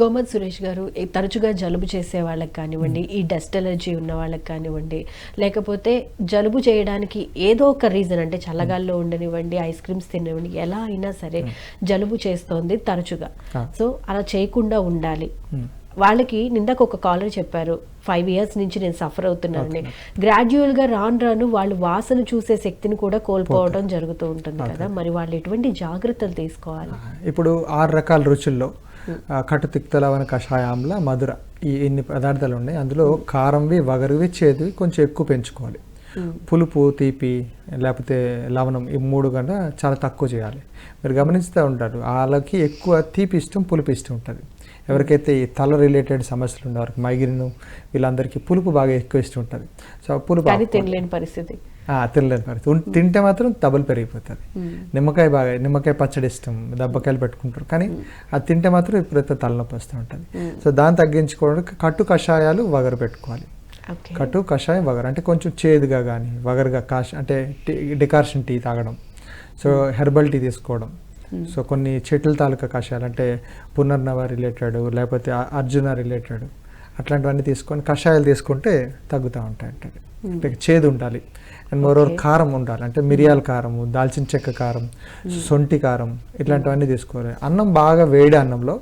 గోమత్ సురేష్ గారు తరచుగా జలుబు చేసే వాళ్ళకి కానివ్వండి ఈ డస్ట్ ఎలర్జీ ఉన్న వాళ్ళకి కానివ్వండి లేకపోతే జలుబు చేయడానికి ఏదో ఒక రీజన్ అంటే చల్లగాల్లో ఉండనివ్వండి ఐస్ క్రీమ్స్ తిననివ్వండి ఎలా అయినా సరే జలుబు చేస్తోంది తరచుగా. సో అలా చేయకుండా ఉండాలి. వాళ్ళకి నిందాక ఒక కాలర్ చెప్పారు ఫైవ్ ఇయర్స్ నుంచి నేను సఫర్ అవుతున్నానని. గ్రాడ్యువల్గా రాను రాను వాళ్ళు వాసన చూసే శక్తిని కూడా కోల్పోవడం జరుగుతూ ఉంటుంది కదా. మరి వాళ్ళు ఎటువంటి జాగ్రత్తలు తీసుకోవాలి? ఇప్పుడు ఆరు రకాల రుచుల్లో ఆ, కటు కషాయాంల మధుర ఈ ఇన్ని పదార్థాలు ఉన్నాయి అందులో కారంవి వగరువి చేదువి కొంచెం ఎక్కువ పెంచుకోవాలి. పులుపు తీపి లేకపోతే లవణం ఈ మూడు కన్నా చాలా తక్కువ చేయాలి. మీరు గమనిస్తూ ఉంటారు వాళ్ళకి ఎక్కువ తీపి ఇష్టం పులుపు ఇష్టం ఉంటుంది. ఎవరికైతే ఈ తల రిలేటెడ్ సమస్యలు ఉండే వారికి మైగ్రేన్ వీళ్ళందరికీ పులుపు బాగా ఎక్కువ ఇష్టం ఉంటుంది. సో పులుపు. తినలేని పరిస్థితి. తినలేని పరిస్థితి. తింటే మాత్రం డబుల్ పెరిగిపోతుంది. నిమ్మకాయ బాగా నిమ్మకాయ పచ్చడి ఇష్టం దెబ్బకాయలు పెట్టుకుంటారు. కానీ అది తింటే మాత్రం విపరీత తలనొప్పి వస్తూ ఉంటుంది. సో దాన్ని తగ్గించుకోవడానికి కట్టు కషాయాలు వగరు పెట్టుకోవాలి. కట్టు కషాయం వగరు అంటే కొంచెం చేదుగా కానీ వగరుగా కాష అంటే డికార్షన్ టీ తాగడం. సో హెర్బల్ టీ తీసుకోవడం. సో కొన్ని చెట్ల తాలూకా కషాయాలు అంటే పునర్నవ రిలేటెడ్ లేకపోతే అర్జున రిలేటెడ్ అట్లాంటివన్నీ తీసుకొని కషాయాలు తీసుకుంటే తగ్గుతూ ఉంటాయి అంటే. అంటే చేదు ఉండాలి. అండ్ మోరోవర్ కారం ఉండాలి. అంటే మిరియాల కారము దాల్చిన చెక్క కారం సొంటి కారం ఇట్లాంటివన్నీ తీసుకోవాలి. అన్నం బాగా వేడి అన్నంలో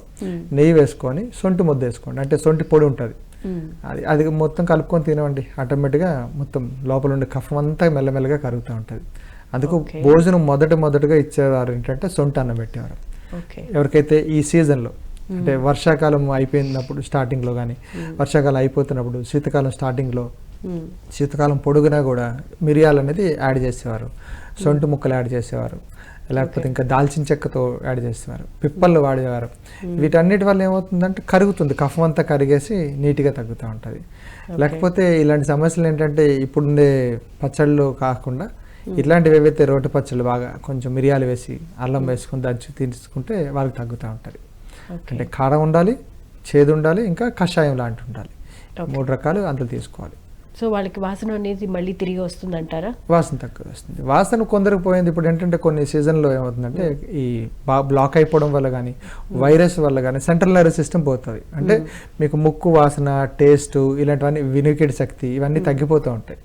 నెయ్యి వేసుకొని సొంటి ముద్ద వేసుకోండి. అంటే సొంటి పొడి ఉంటుంది. అది అది మొత్తం కలుపుకొని తినవండి. ఆటోమేటిక్గా మొత్తం లోపల ఉండే కఫం అంతా మెల్లమెల్లగా కరుగుతూ ఉంటుంది. అందుకు. భోజనం మొదట మొదటగా ఇచ్చేవారు ఏంటంటే సొంట అన్నం పెట్టేవారు. ఎవరికైతే ఈ సీజన్లో అంటే వర్షాకాలం అయిపోయినప్పుడు స్టార్టింగ్లో కానీ వర్షాకాలం అయిపోతున్నప్పుడు శీతాకాలం స్టార్టింగ్లో శీతాకాలం పొడుగునా కూడా మిరియాలు అనేది యాడ్ చేసేవారు. సొంటి ముక్కలు యాడ్ చేసేవారు. లేకపోతే ఇంకా దాల్చిన చెక్కతో యాడ్ చేసేవారు పిప్పళ్ళు వాడేవారు. వీటన్నిటి వల్ల ఏమవుతుందంటే కరుగుతుంది. కఫం అంతా కరిగేసి నీట్గా తగ్గుతూ ఉంటుంది. లేకపోతే ఇలాంటి సమస్యలు ఏంటంటే ఇప్పుడుండే పచ్చళ్ళు కాకుండా ఇట్లాంటివి ఏవైతే రోటి పచ్చళ్ళు బాగా కొంచెం మిరియాలు వేసి అల్లం వేసుకొని దంచి తీసుకుంటే వాళ్ళకి తగ్గుతూ ఉంటుంది. అంటే కారం ఉండాలి చేదు ఉండాలి ఇంకా కషాయం లాంటి ఉండాలి. మూడు రకాలు అందులో తీసుకోవాలి. సో వాళ్ళకి వాసన అనేది మళ్ళీ తిరిగి వస్తుందంటారా? వాసన తక్కువ వస్తుంది. వాసన కొందరికి పోయింది ఇప్పుడు ఏంటంటే కొన్ని సీజన్లో ఏమవుతుందంటే ఈ బా బ్లాక్ అయిపోవడం వల్ల కానీ వైరస్ వల్ల కానీ సెంట్రల్ నర్వస్ సిస్టమ్ పోతుంది. అంటే మీకు ముక్కు వాసన టేస్ట్ ఇలాంటివన్నీ వినికిడి శక్తి ఇవన్నీ తగ్గిపోతూ ఉంటాయి.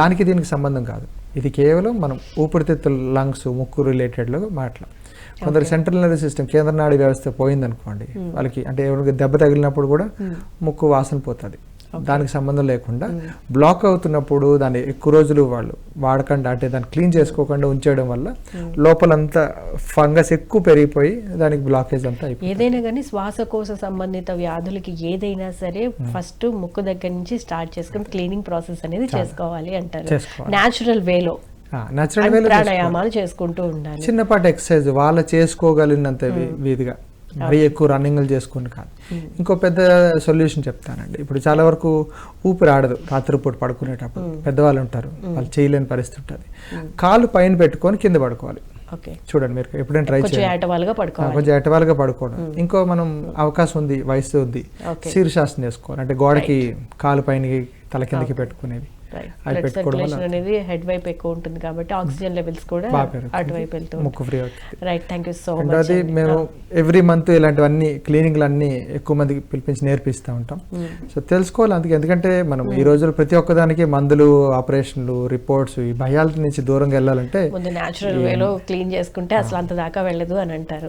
దానికి దీనికి సంబంధం కాదు. ఇది కేవలం మనం ఊపిరితిత్తులు లంగ్స్ ముక్కు రిలేటెడ్లో మాట్లా. కొందరు సెంట్రల్ నర్వస్ సిస్టమ్ కేంద్ర నాడి వ్యవస్థ పోయిందనుకోండి వాళ్ళకి అంటే ఎవరికి దెబ్బ తగిలినప్పుడు కూడా ముక్కు వాసన పోతుంది. దానికి సంబంధం లేకుండా బ్లాక్ అవుతున్నప్పుడు దాన్ని ఎక్కువ రోజులు వాళ్ళు వాడకుండా అంటే దాన్ని క్లీన్ చేసుకోకుండా ఉంచేయడం వల్ల లోపలంతా ఫంగస్ ఎక్కువ పెరిగిపోయి దానికి బ్లాకేజ్ అంతా ఏదైనా కానీ శ్వాసకోశ సంబంధిత వ్యాధులకి ఏదైనా సరే ఫస్ట్ ముక్కు దగ్గర నుంచి స్టార్ట్ చేసుకుని క్లీనింగ్ ప్రాసెస్ అనేది చేసుకోవాలి అంటారు. న్యాచురల్ వేలో ప్రాణాయామాలు చేసుకుంటూ ఉండాలి. చిన్నపాటి ఎక్సర్సైజ్ వాళ్ళ చేసుకోగలిగినంత వీధిగా. మరీ ఎక్కువ రన్నింగ్లు చేసుకుని కాదు. ఇంకో పెద్ద సొల్యూషన్ చెప్తానండి. ఇప్పుడు చాలా వరకు ఊపిరి ఆడదు రాత్రిపూట పడుకునేటప్పుడు. పెద్దవాళ్ళు ఉంటారు వాళ్ళు చేయలేని పరిస్థితి ఉంటుంది. కాలు పైన పెట్టుకొని కింద పడుకోవాలి. చూడండి మీరు ఎప్పుడైనా ట్రై కొంచెం చేయండి. ఏటవాలుగా పడుకోవాలి. కొంచెం ఎటవాలుగా పడుకోవడం ఇంకో మనం అవకాశం ఉంది వయసు ఉంది. శీర్షాసనం చేసుకోవాలి అంటే గోడకి కాలు పైనకి తల కిందకి అది బ్లడ్ సర్క్యులేషన్ అనేది హెడ్ వైపు ఎక్కువ ఉంటుంది కాబట్టి ఆక్సిజన్ లెవెల్స్ కూడా. అటువైపు వెళ్తూ ముక్కు free right thank you so much రెండోది మేము ఎవ్రీ మంత్ ఇలాంటివన్నీ క్లీనింగ్లు అన్నీ ఎక్కువ మందికి పిలిపించి నేర్పిస్తూ ఉంటాం. సో తెలుసుకోవాలి అందుకే. ఎందుకంటే మనం ఈ రోజుల్లో ప్రతి ఒక్కదానికి మందులు ఆపరేషన్లు రిపోర్ట్స్ ఈ భయాల నుంచి దూరంగా వెళ్ళాలంటే ముందు న్యాచురల్ వేలో క్లీన్ చేసుకుంటే అసలు అంత దాకా వెళ్ళదు అని అంటారు.